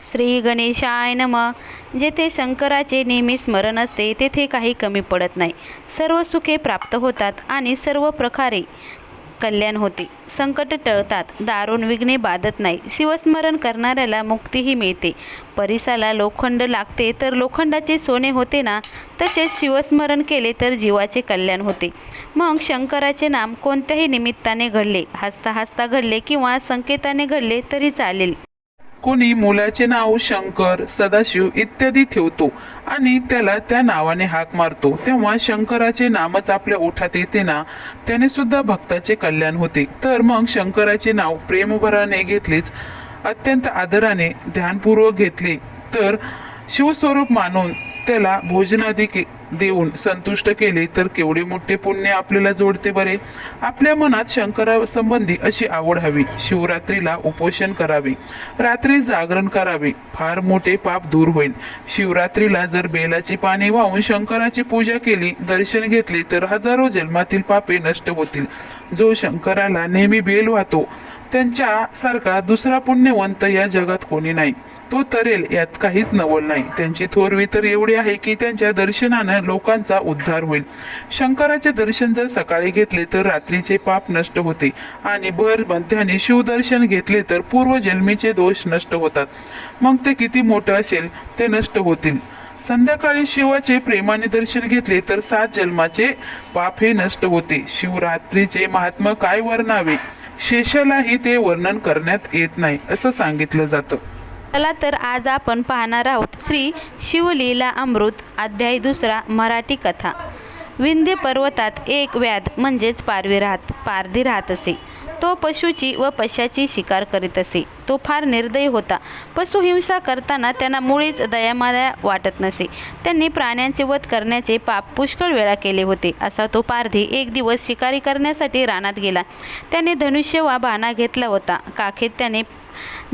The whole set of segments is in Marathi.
श्री गणेशाय नम. जेथे शंकराचे नेहमी स्मरण असते तेथे काही कमी पडत नाही. सर्व सुखे प्राप्त होतात आणि सर्व प्रकारे कल्याण होते. संकट टळतात दारुण विघ्ने बाधत नाही. शिवस्मरण करणाऱ्याला मुक्तीही मिळते. परिसाला लोखंड लागते तर लोखंडाचे सोने होते ना? तसेच शिवस्मरण केले तर जीवाचे कल्याण होते. मग शंकराचे नाम कोणत्याही निमित्ताने घडले हसता हसता घडले किंवा संकेताने घडले तरी चालेल. कोणी मुलाचे नाव शंकर सदाशिव इत्यादी ठेवतो आणि त्याला त्या नावाने हाक मारतो. तेव्हा शंकराचे नामच आपल्या ओठात येते ना त्याने सुद्धा भक्ताचे कल्याण होते. तर मग शंकराचे नाव प्रेमभराने घेतलेच अत्यंत आदराने ध्यानपूर्वक घेतले. तर शिवस्वरूप मानून त्याला भोजनादी के देऊन संतुष्ट केले तर केवढे मोठे पुण्य आपल्याला जोडते बरे? आपल्या मनात शंकरासंबंधी अशी आवड हवी. शिवरात्रीला उपोषण करावे. रात्री जागरण करावे. फार मोठे पाप दूर होईल. शिवरात्रीला जर बेलाची पाने वाहून शंकराची पूजा केली दर्शन घेतले तर हजारो जन्मातील पापे नष्ट होतील. जो शंकराला नेहमी बेल वाहतो त्यांच्यासारखा दुसरा पुण्यवंत या जगात कोणी नाही. तो तरेल यात काहीच नवल नाही. त्यांची थोरवी तर एवढी आहे की त्यांच्या दर्शनानं लोकांचा उद्धार होईल. शंकराचे दर्शन जर सकाळी घेतले तर रात्रीचे पाप नष्ट होते आणि भर मध्याने शिवदर्शन घेतले तर पूर्वजन्मीचे दोष नष्ट होतात. मग ते किती मोठं असेल ते नष्ट होतील. संध्याकाळी शिवाचे प्रेमाने दर्शन घेतले तर सात जन्माचे पाप हे नष्ट होते. शिवरात्रीचे महात्मा काय वर्णावे? शेषालाही ते वर्णन करण्यात येत नाही असं सांगितलं जातं. चला तर आज आपण पाहणार आहोत श्री शिवलीला अमृत अध्याय दुसरा मराठी कथा. विंध्य पर्वतात एक व्याध म्हणजेच पारवी राहत पारधी राहत असे. तो पशूची व पशाची शिकार करीत असे. तो फार निर्दयी होता. पशुहिंसा करताना त्यांना मुळीच दयामाया वाटत नसे. त्यांनी प्राण्यांचे वध करण्याचे पाप पुष्कळ वेळा केले होते. असा तो पारधी एक दिवस शिकारी करण्यासाठी रानात गेला. त्याने धनुष्य वा बाणा घेतला होता. काखेत त्याने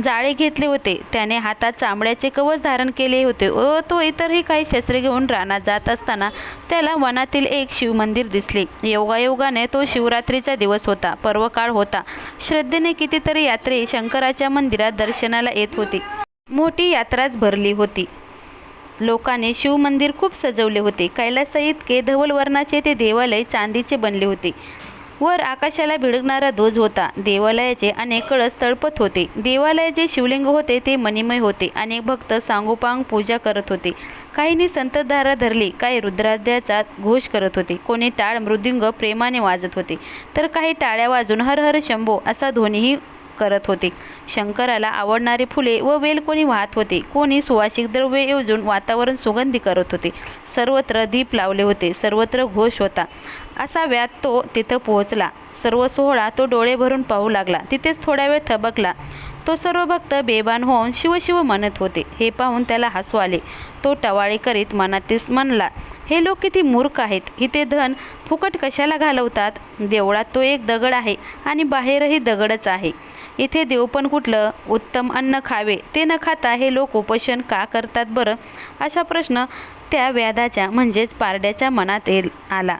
जाळे घेतले होते. त्याने हातात चांबड्याचे कवच धारण केले होते व तो इतरही काही शस्त्रे घेऊन रानात जात असताना त्याला वनातील एक शिवमंदिर दिसले. योगायोगाने तो शिवरात्रीचा दिवस होता. पर्वकाळ होता. श्रद्धेने कितीतरी यात्रे शंकराच्या मंदिरात दर्शनाला येत होते. मोठी यात्राच भरली होती. लोकांनी शिवमंदिर खूप सजवले होते. कैलासा इतके धवल वर्णाचे ते देवालय चांदीचे बनले होते. वर आकाशाला भिडकणारा ध्वज होता. देवालयाचे अनेक कळस तळपत होते. देवालयाचे शिवलिंग होते ते मणिमय होते. अनेक भक्त सांगोपांग पूजा करत होते. काहींनी संतधारा धरली काही रुद्राद्याचा घोष करत होते. कोणी टाळ मृदुंग प्रेमाने वाजत होते. तर काही टाळ्या वाजून हर हर शंभो असा ध्वनीही करत होते. शंकराला आवडणारी फुले व वेल कोणी वाहत होते. कोणी सुवासिक द्रव्य योजून वातावरण सुगंधी करत होते. सर्वत्र दीप लावले होते. सर्वत्र घोष होता. असा व्यात तो तिथं पोहोचला. सर्व सोहळा तो डोळे भरून पाहू लागला. तिथेच थोडा वेळ थबकला. तो सर्व भक्त बेबान होऊन शिवशिव म्हणत होते. हे पाहून त्याला हसू आले. तो टवाळे करीत मनातीस म्हणला हे लोक किती मूर्ख आहेत. इथे धन फुकट कशाला घालवतात? देवळात तो एक दगड आहे आणि बाहेरही दगडच आहे. इथे देव पण कुठलं उत्तम अन्न खावे ते न खाता हे लोक उपोषण का करतात बरं? असा प्रश्न त्या व्याधाच्या म्हणजेच पारड्याच्या मनात येल आला.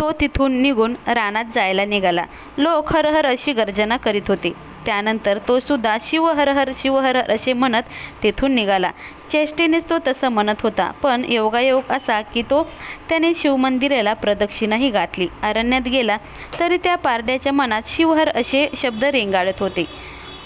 तो तिथून निघून रानात जायला निघाला. लोक हरहर अशी गर्जना करीत होते. त्यानंतर तो सुद्धा शिव हर शिव हर हर असे म्हणत तेथून निघाला. चेष्टेनेच तो तसं म्हणत होता पण योगायोग असा की तो त्याने शिवमंदिराला प्रदक्षिणाही घातली. अरण्यात गेला तरी त्या पारड्याच्या मनात शिवहर असे शब्द रेंगाळत होते.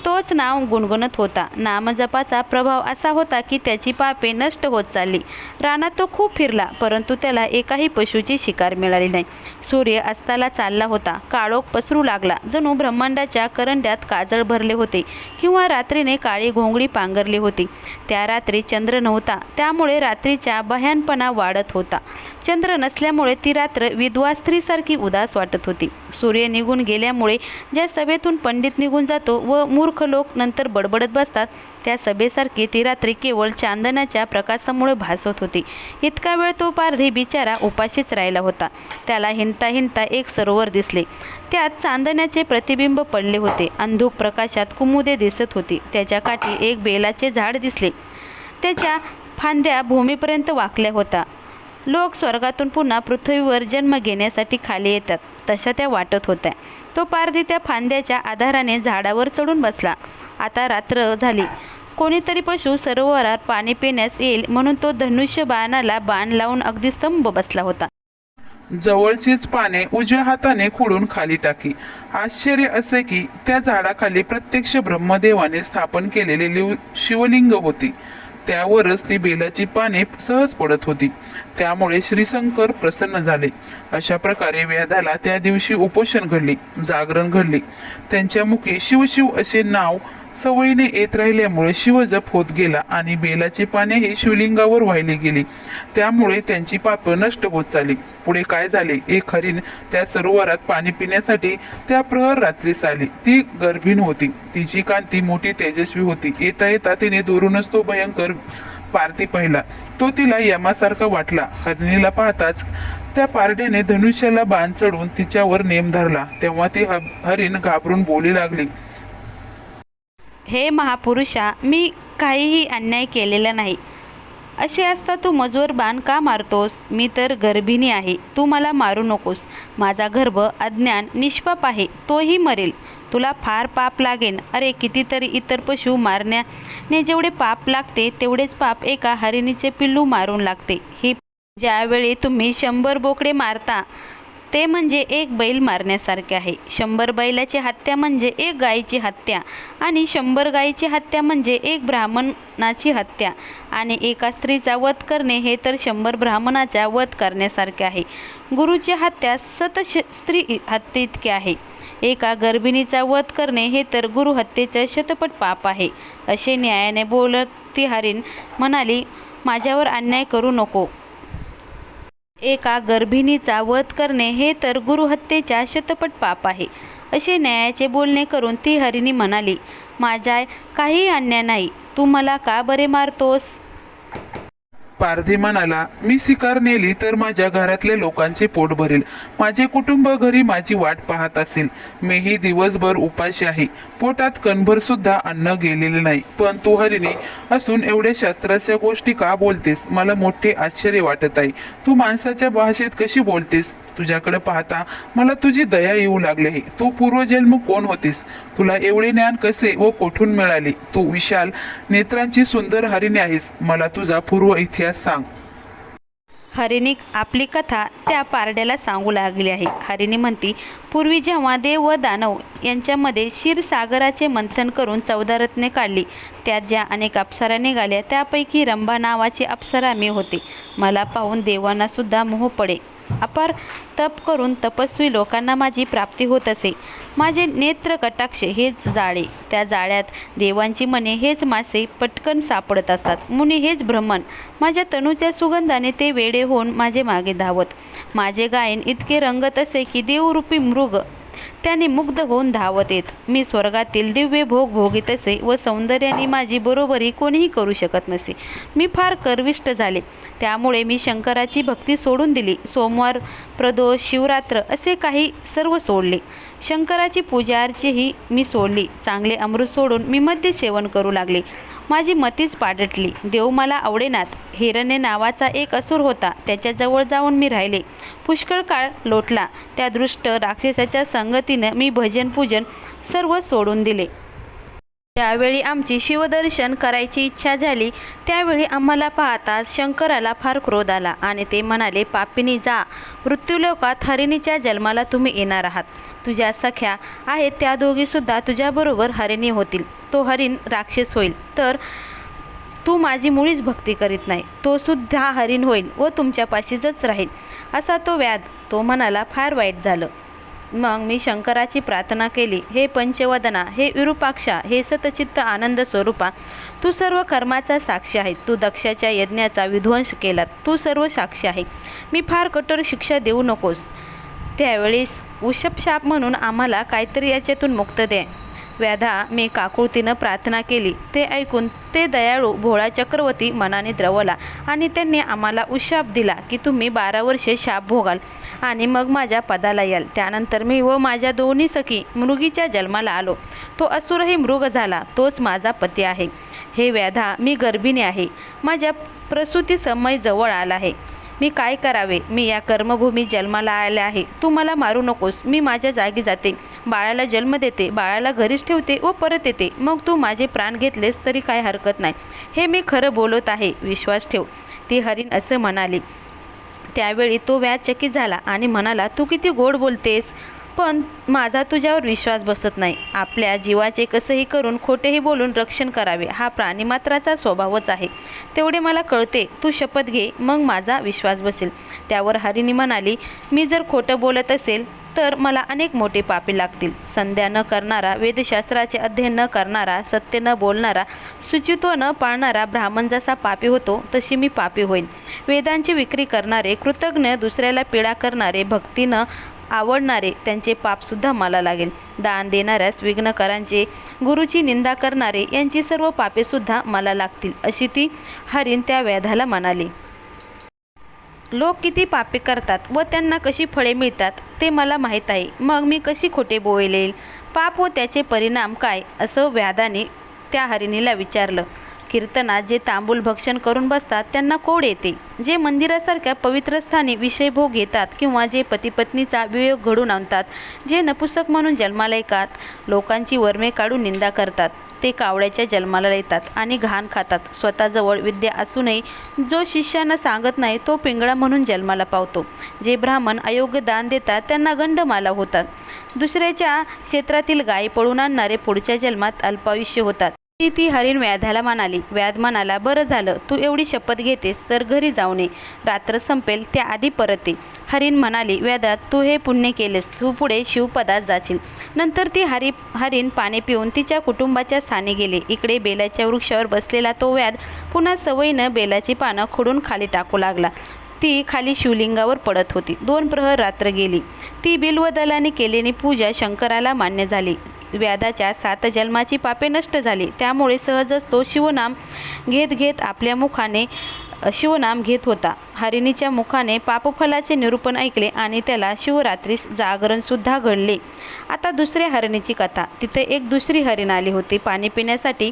तोच नाव गुणगुणत होता. नामजपाचा प्रभाव असा होता की त्याची पापे नष्ट होत चालली. रानात तो खूप फिरला परंतु त्याला एकाही पशुची शिकार मिळाली नाही. सूर्य अस्ताला चालला होता. काळोख पसरू लागला. जणू ब्रह्मांडाच्या करंड्यात काजळ भरले होते किंवा रात्रीने काळी घोंगडी पांघरली होती. त्या रात्री चंद्र नव्हता. त्यामुळे रात्रीच्या भयानपणा वाढत होता. चंद्र नसल्यामुळे ती रात्र विधवा स्त्रीसारखी उदास वाटत होती. सूर्य निघून गेल्यामुळे ज्या सभेतून पंडित निघून जातो व मूर्ख लोक नंतर बडबडत बसतात त्या सभेसारखी ती रात्री केवळ चांदण्याच्या प्रकाशामुळे भासत होती. इतका वेळ तो पारधी बिचारा उपाशीच राहिला होता. त्याला हिंडता हिंडता एक सरोवर दिसले. त्यात चांदण्याचे प्रतिबिंब पडले होते. अंधुक प्रकाशात कुमुदे दिसत होती. त्याच्या काठी एक बेलाचे झाड दिसले. त्याच्या फांद्या भूमीपर्यंत वाकल्या होता लोक स्वर्गातून पुन्हा पृथ्वीवर जन्म घेण्यासाठी खाली येतात. तशा त्या वाटत होत्या. तो पारधी त्या फांद्याच्या आधाराने झाडावर चढून बसला. आता रात्र झाली. कोणीतरी पशु सरोवरात पाणी पिण्यास येईल म्हणून तो धनुष्य बाणाला बाण लावून अगदी स्तंभ बसला होता. जवळचीच पाने उजव्या हाताने खुडून खाली टाकी. आश्चर्य असे की त्या झाडाखाली प्रत्यक्ष ब्रह्मदेवाने स्थापन केलेले लिव- शिवलिंग होती. त्यावरच ती बेलाची पाने सहज पडत होती. त्यामुळे श्रीशंकर प्रसन्न झाले. अशा प्रकारे व्याधाला त्या दिवशी उपोषण घडले जागरण घडले. त्यांच्या मुखी शिवशिव असे नाव सवयीने येत राहिल्यामुळे शिवजप होत गेला आणि बेलाची पानेही शिवलिंगावर वाहिली गेली. त्यामुळे त्यांची पाप नष्ट होत चालली. पुढे काय झाले एक हरिण त्या सरोवरात पाणी पिण्यासाठी त्या प्रहर रात्रीस आली. ती गर्भीण होती. तिची कांती मोठी तेजस्वी होती. येता येता तिने दुरूनच तो भयंकर पारती पाहिला. तो तिला यमासारखा वाटला. हरिणीला पाहताच त्या पारड्याने धनुष्याला बाण चढून तिच्यावर नेम धरला. तेव्हा ती ह- हरिण घाबरून बोली लागली. हे महापुरुषा मी काहीही अन्याय केलेला नाही. असे असता तू मजवर बाण का मारतोस? मी तर गर्भिणी आहे. तू मला मारू नकोस. माझा गर्भ अज्ञान निष्पाप आहे. तोही मरेल. तुला फार पाप लागेन. अरे कितीतरी इतर पशु मारण्याने जेवढे पाप लागते तेवढेच पाप एका हरिणीचे पिल्लू मारून लागते. ही ज्यावेळी तुम्ही शंभर बोकडे मारता ते म्हणजे एक बैल मारण्यासारखे आहे. शंभर बैलाची हत्या म्हणजे एक गायीची हत्या आणि शंभर गायीची हत्या म्हणजे एक ब्राह्मणाची हत्या आणि एका स्त्रीचा वध करणे हे तर शंभर ब्राह्मणाचा वध करण्यासारखे आहे. गुरुची हत्या सत स्त्री हत्ये इतके आहे. एका गर्भिणीचा वध करणे हे तर गुरुहत्येचं शतपट पाप आहे. असे न्यायाने बोलत तिहारीन म्हणाली माझ्यावर अन्याय करू नको. एका गर्भिणीचा वध करणे हे तर गुरुहत्येच्या शतपट पाप आहे. असे न्यायाचे बोलणे करून ती हरिणी म्हणाली माझ्या काही अन्याय नाही. तू मला का बरे मारतोस? पारधी म्हणाला मी शिकार नेली तर माझ्या घरातल्या लोकांचे पोट भरेल. माझे कुटुंब घरी माझी वाट पाहत असेल. मीही दिवसभर उपाशी आहे. पोटात कणभर सुद्धा अन्न गेलेले नाही. पण तू हरिणी असून एवढ्या शास्त्राच्या गोष्टी का बोलतेस? मला मोठे आश्चर्य वाटत आहे. तू माणसाच्या भाषेत कशी बोलतेस? तुझ्याकडे पाहता मला तुझी दया येऊ लागली आहे. तू पूर्वजन्म कोण होतीस? तुला एवढे ज्ञान कसे व कोठून मिळाले? तू विशाल नेत्रांची सुंदर हरिणी आहेस. मला तुझा पूर्व इतिहास सांग. हरिणी आपली कथा त्या पारड्याला सांगू लागली आहे. हरिणी म्हणती पूर्वी जेव्हा देव व दानव यांच्यामध्ये क्षीरसागराचे मंथन करून चौदा रत्ने काढली त्यात ज्या अनेक अप्सरा निघाल्या त्यापैकी रंभा नावाची अप्सरा मी होते. मला पाहून देवांना सुद्धा मोह पडे. अपार तप करून तपस्वी लोकांना माझी प्राप्ती होत असे. माझे नेत्र कटाक्ष हेच जाळे. त्या जाळ्यात देवांची मने हेच मासे पटकन सापडत असतात. मुनी हेच भ्रमण. माझ्या तनूच्या सुगंधाने ते वेडे होऊन माझे मागे धावत. माझे गायन इतके रंगत असे की देवरूपी मृग त्याने मुग्ध होऊन धावत येत. मी स्वर्गातील दिव्य भोग भोगीत असे व सौंदर्याने माझी बरोबरी कोणीही करू शकत नसे. मी फार कर्विष्ट झाले. त्यामुळे मी शंकराची भक्ती सोडून दिली. सोमवार प्रदोष शिवरात्र असे काही सर्व सोडले. शंकराची पूजा अर्चेही मी सोडली. चांगले अमृत सोडून मी मद्य सेवन करू लागले. माझी मतीच पाडटली. देव मला आवडेनात हिरण्य नावाचा एक असुर होता. त्याच्याजवळ जाऊन मी राहिले. पुष्कळ काळ लोटला. त्या दृष्ट राक्षसाच्या संगतीनं मी भजन पूजन सर्व सोडून दिले. ज्यावेळी आमची शिवदर्शन करायची इच्छा झाली त्यावेळी आम्हाला पाहता शंकराला फार क्रोध आला आणि ते म्हणाले पापिनी जा. मृत्यूलोकात हरिणीच्या जन्माला तुम्ही येणार आहात. तुझ्या सख्या आहेत त्या दोघीसुद्धा तुझ्याबरोबर हरिणी होतील. तो हरिण राक्षस होईल. तर तू माझी मुळीच भक्ती करीत नाही. तो सुद्धा हरिण होईल व तुमच्यापाशीच राहील. असा तो व्याध. तो म्हणाला फार वाईट झालं. मग मी शंकराची प्रार्थना केली हे पंचवदना हे विरूपाक्षा हे सतचित्त आनंद स्वरूपा तू सर्व कर्माचा साक्षी आहे तू दक्षाच्या यज्ञाचा विध्वंस केला तू सर्व साक्षी आहे. मी फार कठोर शिक्षा देऊ नकोस. त्यावेळेस उशपशाप म्हणून आम्हाला काहीतरी याच्यातून मुक्त दे. व्याधा मी काकुळतीनं प्रार्थना केली. ते ऐकून ते दयाळू भोळा चक्रवर्ती मनाने द्रवला आणि त्यांनी आम्हाला उशाप दिला की तुम्ही बारा वर्षे शाप भोगाल आणि मग माझ्या पदाला याल. त्यानंतर मी व माझ्या दोन्ही सखी मृगीच्या जन्माला आलो. तो असुरही मृग झाला. तोच माझा पती आहे. हे व्याधा मी गर्भिणी आहे. माझ्या प्रसूती समय जवळ आला आहे. मी काय करावे? मी या कर्मभूमी जन्माला आले आहे. तू मला मारू नकोस. मी माझ्या जागी जाते. बाळाला जन्म देते. बाळाला घरीच ठेवते व परत येते. मग तू माझे प्राण घेतलेस तरी काय हरकत नाही. हे मी खरं बोलत आहे. विश्वास ठेव. ती हरिण असं म्हणाली. त्यावेळी तो व्याजचकित झाला आणि म्हणाला तू किती गोड बोलतेस? पण माझा तुझ्यावर विश्वास बसत नाही. आपल्या जीवाचे कसंही करून खोटेही बोलून रक्षण करावे हा प्राणीमात्राचा स्वभावच आहे. तेवढे मला कळते तू शपथ घे मग माझा विश्वास बसेल. त्यावर हरिणी म्हणाली मी जर खोटं बोलत असेल तर मला अनेक मोठे पापे लागतील. संध्या न करणारा वेदशास्त्राचे अध्ययन न करणारा सत्य न बोलणारा शुचित्व न पाळणारा ब्राह्मण जसा पापी होतो तशी मी पापी होईल वेदांची विक्री करणारे कृतज्ञ दुसऱ्याला पीडा करणारे भक्तीनं आवडणारे त्यांचे पापसुद्धा मला लागेल. दान देणाऱ्यास विघ्नकरांचे गुरुची निंदा करणारे यांची सर्व पापेसुद्धा मला लागतील अशी ती हरिण त्या व्याधाला म्हणाली. लोक किती पापे करतात व त्यांना कशी फळे मिळतात ते मला माहीत आहे. मग मी कशी खोटे बोलेल पाप व त्याचे परिणाम काय? असं व्याधाने त्या हरिणीला विचारलं. कीर्तनात जे तांबूल भक्षण करून बसतात त्यांना कोड येते. जे मंदिरासारख्या पवित्र स्थानी विषयभोग घेतात किंवा जे पतीपत्नीचा वियोग घडून आणतात जे नपुसक म्हणून जन्माला येतात लोकांची वर्मे काढून निंदा करतात. ते कावळ्याच्या जन्माला येतात आणि घाण खातात. स्वतःजवळ विद्या असूनही जो शिष्यांना सांगत नाही तो पिंगळा म्हणून जन्माला पावतो. जे ब्राह्मण अयोग्य दान देतात त्यांना गंडमाला होतात. दुसऱ्याच्या क्षेत्रातील गाय पळून आणणारे पुढच्या जन्मात अल्पायुष्य होतात. ती ती हरिण व्याधाला म्हणाली व्याध म्हणाला बरं झालं तू एवढी शपथ घेतेस तर घरी जाऊ नये रात्र संपेल त्याआधी परत. ये हरिण म्हणाली व्याधात तू हे पुण्य केलेस तू पुढे शिवपदात जाशील. नंतर ती हरी हरिण पाणी पिऊन तिच्या कुटुंबाच्या स्थानी गेले. इकडे बेलाच्या वृक्षावर बसलेला तो व्याध पुन्हा सवयीनं बेलाची पानं खोडून खाली टाकू लागला. ती खाली शिवलिंगावर पडत होती. दोन प्रहर रात्र गेली. ती बिल्वदलाने केलेली पूजा शंकराला मान्य झाली. व्याधाच्या सात जन्माची पापे नष्ट झाली. त्यामुळे सहजच तो शिवनाम घेत घेत आपल्या मुखाने शिवनाम घेत होता. हरिणीच्या मुखाने पापफलाचे निरूपण ऐकले आणि त्याला शिवरात्रीस जागरणसुद्धा घडले. आता दुसऱ्या हरिणीची कथा. तिथे एक दुसरी हरिण आली होती. पाणी पिण्यासाठी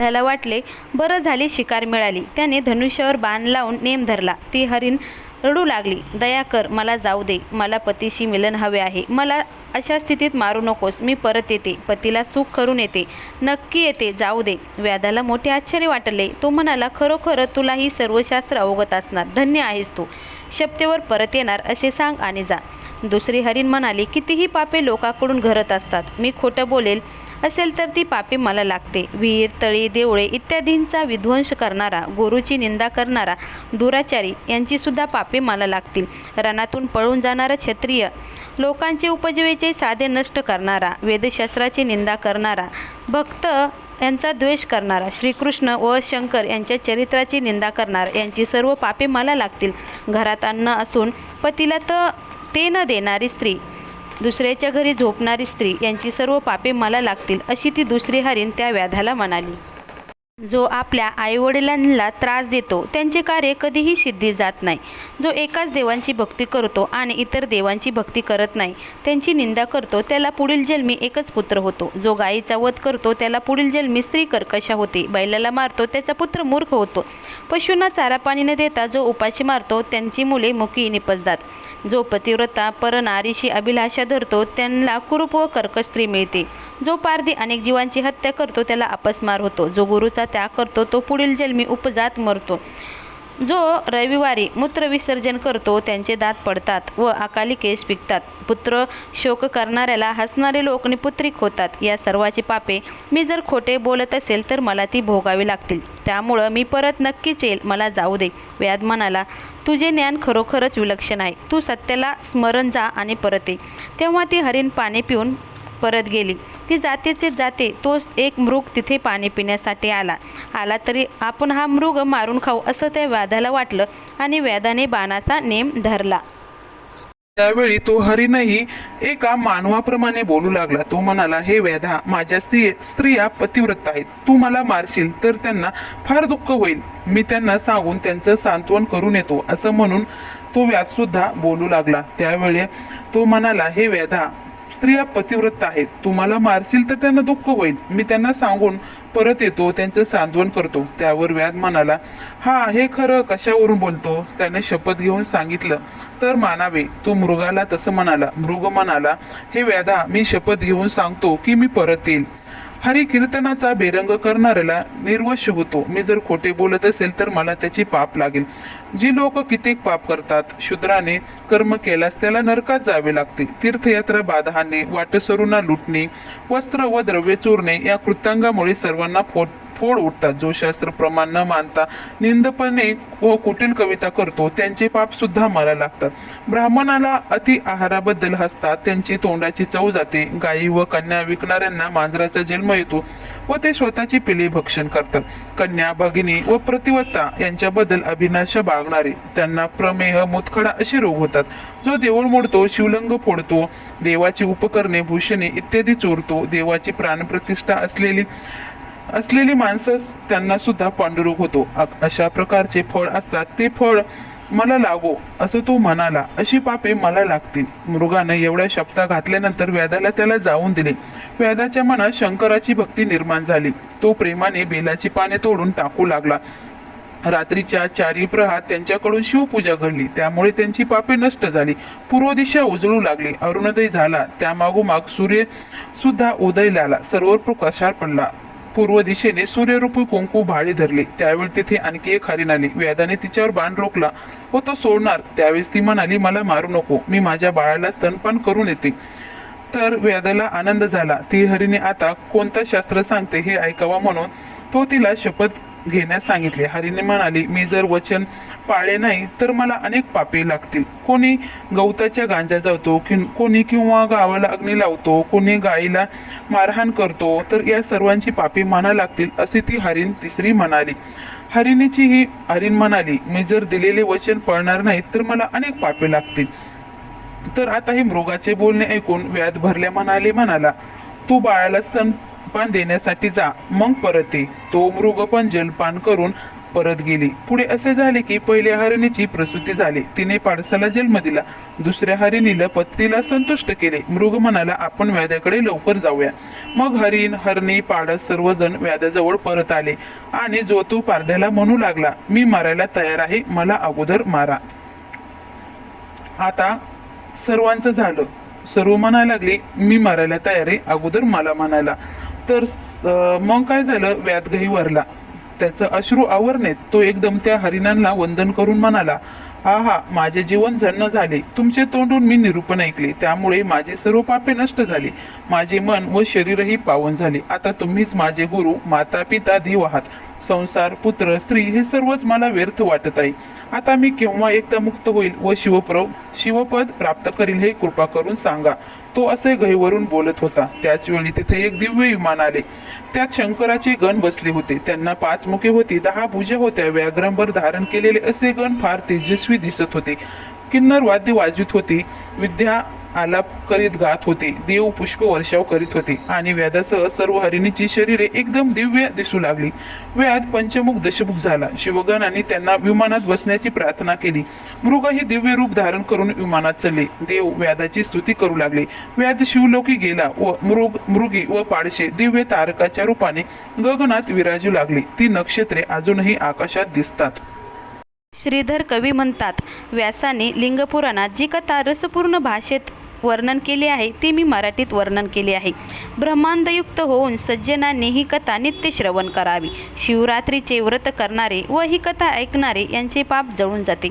त्याला वाटले. बरं झाली शिकार मिळाली. त्याने धनुष्यावर बाण लावून नेम धरला. ती हरिण रडू लागली. दया कर मला जाऊ दे. मला पतीशी मिलन हवे आहे. मला अशा स्थितीत मारू नकोस. मी परत येते. पतीला सुख करून येते. नक्की येते. जाऊ दे. व्याधाला मोठे आश्चर्य वाटले. तो म्हणाला खरोखर तुला ही सर्व शास्त्र अवगत असणार. धन्य आहेस तू. शपतेवर परत येणार असे सांग आणि जा. दुसरी हरीण म्हणाली कितीही पापे लोकांकडून घरत असतात. मी खोटं बोलेल असेल तर ती पापे मला लागते. विहीर तळी देवळे इत्यादींचा विध्वंस करणारा गुरुची निंदा करणारा दुराचारी यांचीसुद्धा पापे मला लागतील. रणातून पळून जाणारा क्षत्रिय लोकांचे उपजीवेचे साधे नष्ट करणारा वेदशास्त्राची निंदा करणारा भक्त यांचा द्वेष करणारा श्रीकृष्ण व शंकर यांच्या चरित्राची निंदा करणारा यांची सर्व पापे मला लागतील. घरात अन्न असून पतीला तर ते न देणारी स्त्री दुसऱ्याच्या घरी झोपणारी स्त्री यांची सर्व पापे मला लागतील अशी ती दुसरी हरीण त्या व्याधाला म्हणाली. जो आपल्या आईवडिलांना त्रास देतो त्यांचे कार्य कधीही सिद्धी जात नाही. जो एकाच देवांची भक्ती करतो आणि इतर देवांची भक्ती करत नाही त्यांची निंदा करतो त्याला पुढील जन्मी एकच पुत्र होतो. जो गायीचा वध करतो त्याला पुढील जन्मी स्त्री कर्कशा होते. बैलाला मारतो त्याचा पुत्र मूर्ख होतो. पशूंना चारा पाणी न देता जो उपाशी मारतो त्यांची मुले मुकी निपजतात. जो पतिव्रता परनारीशी अभिलाषा धरतो त्यांना कुरूप व कर्कश स्त्री मिळते. जो पारधी अनेक जीवांची हत्या करतो त्याला अपस्मार होतो. जो गुरुचा आत्महत्या करतो तो पुढील जन्मी उपजात मरतो. जो रविवारी मूत्रविसर्जन करतो त्यांचे दात पडतात व अकाली केस पिकतात. पुत्र शोक करणाऱ्याला हसणारे लोक निपुत्रिक होतात. या सर्वाची पापे मी जर खोटे बोलत असेल तर मला ती भोगावी लागतील. त्यामुळं मी परत नक्कीच येईल. मला जाऊ दे. व्याध म्हणाला तुझे ज्ञान खरोखरच विलक्षण आहे. तू सत्याला स्मरण जा आणि परत ये. तेव्हा ती हरिण पाणी पिऊन परत गेली. ती जातेचे जाते तोच एक मृग तिथे पाणी पिण्यासाठी आला. आला तरी आपण हा मृग मारून खाऊ असं त्या व्याधाला वाटलं आणि व्याधाने बाणाचा नेम धरला. त्यावेळी तो हरिणही एका मानवाप्रमाणे बोलू लागला. तो म्हणाला हे व्याधा माझ्या स्त्री स्त्रिया पतिव्रत आहेत. तू मला मारशील तर त्यांना फार दुःख होईल. मी त्यांना सांगून त्यांचं सांत्वन करून येतो असं म्हणून तो व्याध सुद्धा बोलू लागला. त्यावेळी तो म्हणाला हे व्याधा स्त्रिया पतिव्रत आहेत. तुम्हाला मारशील तर त्यांना दुःख होईल. मी त्यांना सांगून परत येतो त्यांचं सांत्वन करतो. त्यावर व्याध म्हणाला हा हे खरं कशावरून बोलतो? त्याने शपथ घेऊन सांगितलं. तर मानावे. तो मृगाला तसं म्हणाला. मृग म्हणाला हे व्याधा मी शपथ घेऊन सांगतो की मी परत येईल. हरी कीर्तनाचा बेरंग करणाऱ्याला निर्वश होतो. मी जर खोटे बोलत असेल तर मला त्याची पाप लागेल. जी लोक कित्येक पाप करतात शूद्राने कर्म केल्यास त्याला नरकात जावे लागते. तीर्थयात्रा बाधाने वाटसरूंना लुटणे वस्त्र व द्रव्य चोरणे या कृत्यांगामुळे सर्वांना फोट फोड उठतात जो शास्त्र प्रमाण न मानता निंदपणे व कुटील कविता करतो त्यांचे पाप सुद्धा मला लागतात. ब्राह्मणाला अति आहाराबद्दल हसतात त्यांची तोंडाची चव जाते गायी व कन्या विकणाऱ्यांना मांजराचा जन्म येतो व ते स्वतःची पिले भक्षण करतात. कन्या भगिनी व प्रतिवत्ता यांच्याबद्दल अभिनाश बागणारे त्यांना प्रमेह मुतखडा असे रोग होतात. जो देऊळ मोडतो शिवलंग फोडतो देवाची उपकरणे भूषणे इत्यादी चोरतो देवाची प्राणप्रतिष्ठा असलेली असलेली माणसं त्यांना सुद्धा पांडुरोग होतो. अशा प्रकारचे फळ असतात. ते फळ मला लागो असं तो म्हणाला. अशी पापे मला लागतील. मृगानं एवढ्या शब्दा घातल्यानंतर व्याधाला त्याला जाऊन दिले. व्याधाच्या मनात शंकराची भक्ती निर्माण झाली. तो प्रेमाने बेलाची पाने तोडून टाकू लागला. रात्रीच्या चारी प्रहात त्यांच्याकडून शिवपूजा घडली. त्यामुळे त्यांची पापे नष्ट झाली. पूर्व दिशा उजळू लागली. अरुणोदय झाला. त्यामागोमाग सूर्य सुद्धा उदयला सर्व प्रकाशात पडला. पूर्व दिशेने सूर्यरूपी कुंकू भाळी धरली. त्यावेळी तिथे आणखी एक हरिण आली. व्याधाने तिच्यावर बाण रोखला. व तो सोडणार. त्यावेळेस ती म्हणाली मला मारू नको. मी माझ्या बाळाला स्तनपान करून येते. तर व्याधाला आनंद झाला. ती हरीने आता कोणतं शास्त्र सांगते हे ऐकावं म्हणून तो तिला शपथ घेण्यास सांगितले. हरीने म्हणाली मी जर वचन पाळे नाही तर मला अनेक पापे लागतील. कोणी गवताच्या गांजा जातो कि- कोणी किंवा गावाला अग्नी लावतो कोणी गाईला मारहाण करतो तर या सर्वांची पापे म्हणा लागतील असे ती हरिण तिसरी म्हणाली. हरिणीची ही हरिण म्हणाली मी जर दिलेले वचन पळणार नाही तर मला अनेक पापे लागतील. तर आता हे मृगाचे बोलणे ऐकून व्याध भरल्या म्हणाले म्हणाला तू बाळाला पान देण्यासाठी जा. मग परत ये. तो मृग पण जलपान करून परत गेली. पुढे असे झाले की पहिल्या हरिणीची प्रसूती झाली. तिने पाडसाला जन्म दिला. दुसऱ्या हरिणीला पत्नीला संतुष्ट केले. मृग म्हणाला आपण व्याध्याकडे लवकर जाऊया. मग हरिण हरणी पाडस सर्वजण व्याध्याजवळ परत आले आणि जो तो पारध्याला म्हणू लागला मी मारायला तयार आहे मला अगोदर मारा. आता सर्वांचं झालं. सर्व म्हणायला लागले मी मारायला तयार आहे अगोदर मला म्हणायला तर मग काय झालं? व्याधघही वरला. त्याचं अश्रू आवरणे तो एकदम त्या हरिणांना वंदन करून म्हणाला हा हा माझे जीवन झन्न झाले. तुमचे तोंडून मी निरूपण ऐकले. त्यामुळे माझे सर्व पापे नष्ट झाले. माझे मन व शरीरही पावन झाले. आता तुम्हीच माझे गुरु माता पिता देव आहात. संसार पुत्र स्त्री हे सर्वच मला व्यर्थ वाटत आहे. आता मी केव्हा एकदा मुक्त होईल व शिवप्र शिवपद प्राप्त करील हे कृपा करून सांगा. तो असे गहीवरून बोलत होता. त्याचवेळी तिथे एक दिव्य विमान आले. त्यात शंकराचे गण बसले होते. त्यांना पाच मुखे होती. दहा भुजा होत्या. व्याघ्रांवर धारण केलेले असे गण फार तेजस्वी दिसत होते. किन्नर वाद्य वाजवित होती. विद्या आलाप करीत गात होते. देव पुष्प वर्षाव करीत होते. आणि व्याधासह सर्व हरिणीची शरीरे एकदम दिव्य दिसू लागली. व्याध पंचमुख दशमुख झाला. शिवगणाने त्यांना विमानात बसण्याची प्रार्थना केली. मृग हे दिव्य रूप धारण करून विमानात चलले. देव व्याधाची स्तुती करू लागले. व्याध शिवलोकी गेला व मृग मृगी व पाडशे दिव्य तारकाच्या रूपाने गगनात विराजू लागली. ती नक्षत्रे अजूनही आकाशात दिसतात. श्रीधर कवी म्हणतात व्यासाने लिंगपुराणात जी कथा रसपूर्ण भाषेत वर्णन केले आहे ती मी मराठीत वर्णन केले आहे. ब्रह्मांडयुक्त होऊन सज्जनांनी ही कथा नित्य श्रवण करावी. शिवरात्रीचे व्रत करणारे व ही कथा ऐकणारे यांचे पाप जळून जाते.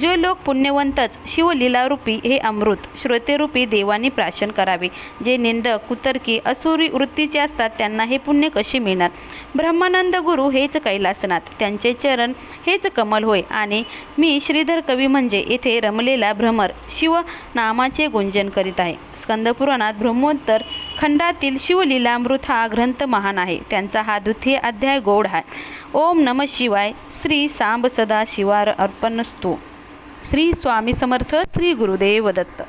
जे लोक पुण्यवंतच शिवलीलारूपी हे अमृत श्रोतेरूपी देवाने प्राशन करावे. जे निंदक कुतर्की असुरी वृत्तीचे असतात त्यांना हे पुण्य कसे मिळणार? ब्रह्मानंद गुरु हेच कैलासनाथ. त्यांचे चरण हेच कमल होय. आणि मी श्रीधर कवी म्हणजे येथे रमलेला भ्रमर. शिव नामाचे गुंजन करीत आहे. स्कंदपुराणात ब्रह्मोत्तर खंडातील शिवलीलामृत हा ग्रंथ महान आहे. त्यांचा हा द्वितीय अध्याय गोड आहे. ओम नम शिवाय श्री सांब सदा शिवार अर्पण असतो श्री स्वामी समर्थ श्री गुरुदेव दत्त.